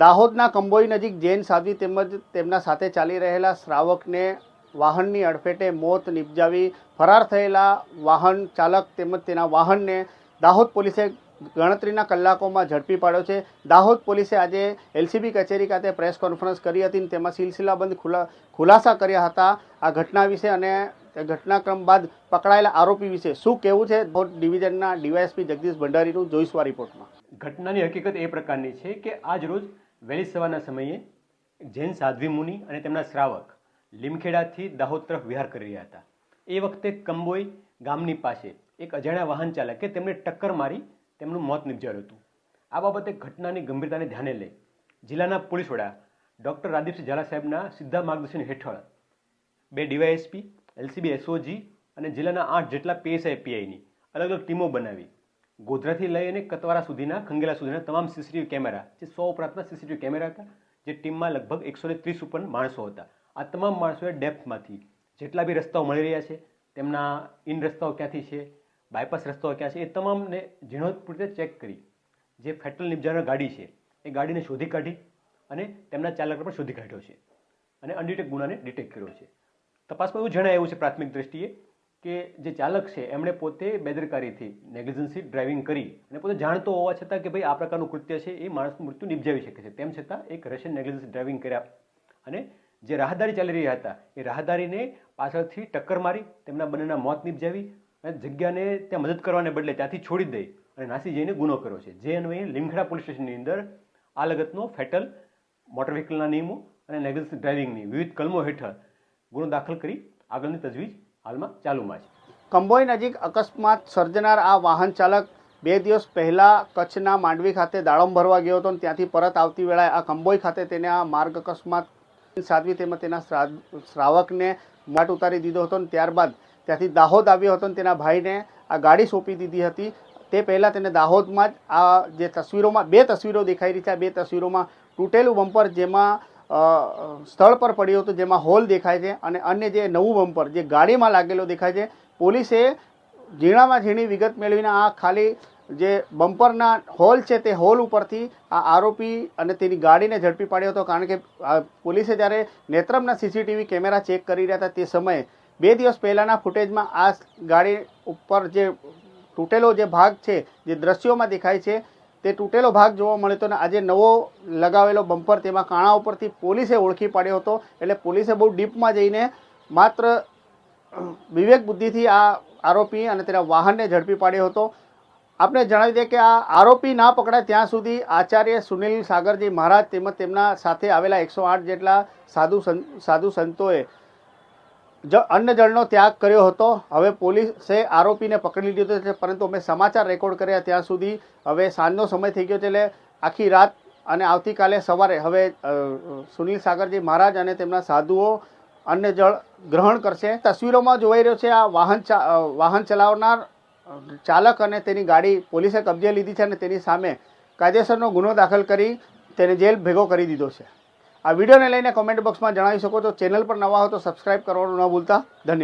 દાહોદના કંબોઈ નજીક જૈન સાધ્વી તેમજ તેમના સાથે ચાલી રહેલા શ્રાવકને વાહનની અડફેટે મોત નિપજાવી ફરાર થયેલા વાહન ચાલક તેમજ તેના વાહનને દાહોદ પોલીસે ગણતરીના કલાકોમાં ઝડપી પાડ્યો છે. દાહોદ પોલીસે આજે એલસીબી કચેરી ખાતે પ્રેસ કોન્ફરન્સ કરી હતી અને તેમાં સિલસિલાબંધ ખુલા, ખુલાસા કર્યા હતા. આ ઘટના વિશે અને ઘટનાક્રમ બાદ પકડાયેલા આરોપી વિશે શું કહેવું છે? દાહોદ ડિવિઝનના ડીવાયએસપી જગદીશ ભંડારીનું જોઈશું આ રિપોર્ટમાં. ઘટનાની હકીકત એ પ્રકારની છે કે આજ રોજ વહેલી સવારના સમયે જૈન સાધ્વી મુનિ અને તેમના શ્રાવક લીમખેડાથી દાહોદ તરફ વિહાર કરી રહ્યા હતા. એ વખતે કંબોઈ ગામની પાસે એક અજાણ્યા વાહન ચાલકે તેમને ટક્કર મારી તેમનું મોત નિપજાવ્યું હતું. આ બાબતે ઘટનાની ગંભીરતાને ધ્યાને લઈ જિલ્લાના પોલીસ વડા ડૉક્ટર રાદીપસિંહ ઝાલા સાહેબના સીધા માર્ગદર્શન હેઠળ બે ડીવાયએસપી, એલસીબી, એસઓજી અને જિલ્લાના આઠ જેટલા પીએસઆઈ, પીઆઈની અલગ અલગ ટીમો બનાવી ગોધરાથી લઈ અને કતવારા સુધીના, ખંગેલા સુધીના તમામ સીસીટીવી કેમેરા, જે સો ઉપરાંતના સીસીટીવી કેમેરા હતા, જે ટીમમાં લગભગ એકસો ને ત્રીસ ઉપર માણસો હતા. આ તમામ માણસોએ ડેપ્થમાંથી જેટલા બી રસ્તાઓ મળી રહ્યા છે, તેમના ઇન રસ્તાઓ ક્યાંથી છે, બાયપાસ રસ્તાઓ ક્યાં છે, એ તમામને ઝીણવટપૂર્વક રીતે ચેક કરી. જે ફેટલ નિપજાવનાર ગાડી છે, એ ગાડીને શોધી કાઢી અને તેમના ચાલકને પણ શોધી કાઢ્યો છે અને અનડિટેક ગુનાને ડિટેક્ટ કર્યો છે. તપાસમાં એવું જણાય એવું છે પ્રાથમિક દ્રષ્ટિએ કે જે ચાલક છે, એમણે પોતે બેદરકારીથી નેગ્લિજન્સી ડ્રાઇવિંગ કરી અને પોતે જાણતો હોવા છતાં કે ભાઈ આ પ્રકારનું કૃત્ય છે, એ માણસનું મૃત્યુ નિપજાવી શકે છે. તેમ છતાં એક રશિયન નેગ્લિજન્સી ડ્રાઇવિંગ કર્યા અને જે રાહદારી ચાલી રહ્યા હતા, એ રાહદારીને પાછળથી ટક્કર મારી, તેમના બંનેના મોત નિપજાવી અને જગ્યાને ત્યાં મદદ કરવાને બદલે ત્યાંથી છોડી દઈ અને નાસી જઈને ગુનો કર્યો છે. જે અન્વયે લીમખેડા પોલીસ સ્ટેશનની અંદર આ લગતનો ફેટલ મોટર વ્હીકલના નિયમો અને નેગ્લિજન્સ ડ્રાઇવિંગની વિવિધ કલમો હેઠળ ગુનો દાખલ કરી આગળની તજવીજ હાલમાં ચાલુમાં છે. કંબોઈ નજીક અકસ્માત સર્જનાર આ વાહન ચાલક બે દિવસ પહેલા કચ્છના માંડવી ખાતે દાડમ ભરવા ગયો હતો અને ત્યાંથી પરત આવતી વેળાએ આ કંબોઈ ખાતે તેને આ માર્ગ અકસ્માત સાધવી તેમજ તેના શ્રાવકને માટ ઉતારી દીધો હતો અને ત્યારબાદ ત્યાંથી દાહોદ આવ્યો હતો અને તેના ભાઈને આ ગાડી સોંપી દીધી હતી. તે પહેલાં તેને દાહોદમાં જ આ જે તસવીરોમાં, બે તસવીરો દેખાઈ રહી છે. આ બે તસવીરોમાં તૂટેલું બમ્પર જેમાં સ્થળ પર પડ્યું હતું જેમાં હોલ દેખાય છે અને અન્ય જે નવું બમ્પર, જે ગાડીમાં લાગેલો દેખાય છે, પોલીસે ઝીણામાં ઝીણી વિગત મેળવીને આ ખાલી જે બમ્પરના હોલ છે તે હોલ ઉપરથી આ આરોપી અને તેની ગાડીને ઝડપી પાડ્યો હતો કારણ કે પોલીસે જ્યારે નેત્રમના સીસીટીવી કેમેરા ચેક કરી રહ્યા હતા તે સમયે, બે દિવસ પહેલાંના ફૂટેજમાં આ ગાડી ઉપર જે તૂટેલો જે ભાગ છે, જે દ્રશ્યોમાં દેખાય છે તે તૂટેલો ભાગ જોવા મળ્યો હતો અને આજે નવો લગાવેલો બમ્પર તેમાં કાણા ઉપરથી પોલીસે ઓળખી પાડ્યો હતો. એટલે પોલીસે બહુ ડીપમાં જઈને માત્ર વિવેક બુદ્ધિથી આ આરોપી અને તેના વાહનને ઝડપી પાડ્યો હતો. આપણે જણાવી દઈએ કે આ આરોપી ના પકડાય ત્યાં સુધી આચાર્ય સુનિલ સાગરજી મહારાજ તેમજ તેમના સાથે આવેલા એકસો આઠ જેટલા સાધુ સંત સાધુ સંતોએ અન્ન જળનો ત્યાગ કર્યો હતો. હવે પોલીસે આરોપીને પકડી લીધો છે, પરંતુ અમે સમાચાર રેકોર્ડ કર્યા ત્યાં સુધી હવે સાંજનો સમય થઈ ગયો છે, એટલે આખી રાત અને આવતીકાલે સવારે હવે સુનિલ સાગરજી મહારાજ અને તેમના સાધુઓ અન્ન જળ ગ્રહણ કરશે. તસવીરોમાં જોવાઈ રહ્યો છે, આ વાહન વાહન ચલાવનાર ચાલક અને તેની ગાડી પોલીસે કબજે લીધી છે અને તેની સામે કાયદેસરનો ગુનો દાખલ કરી તેને જેલ ભેગો કરી દીધો છે. આ વિડીયોને લઈને કોમેન્ટ બોક્સમાં જણાવી શકો છો. ચેનલ પર નવા હો તો સબસ્ક્રાઈબ કરવાનું ન ભૂલતા. ધન્યવાદ.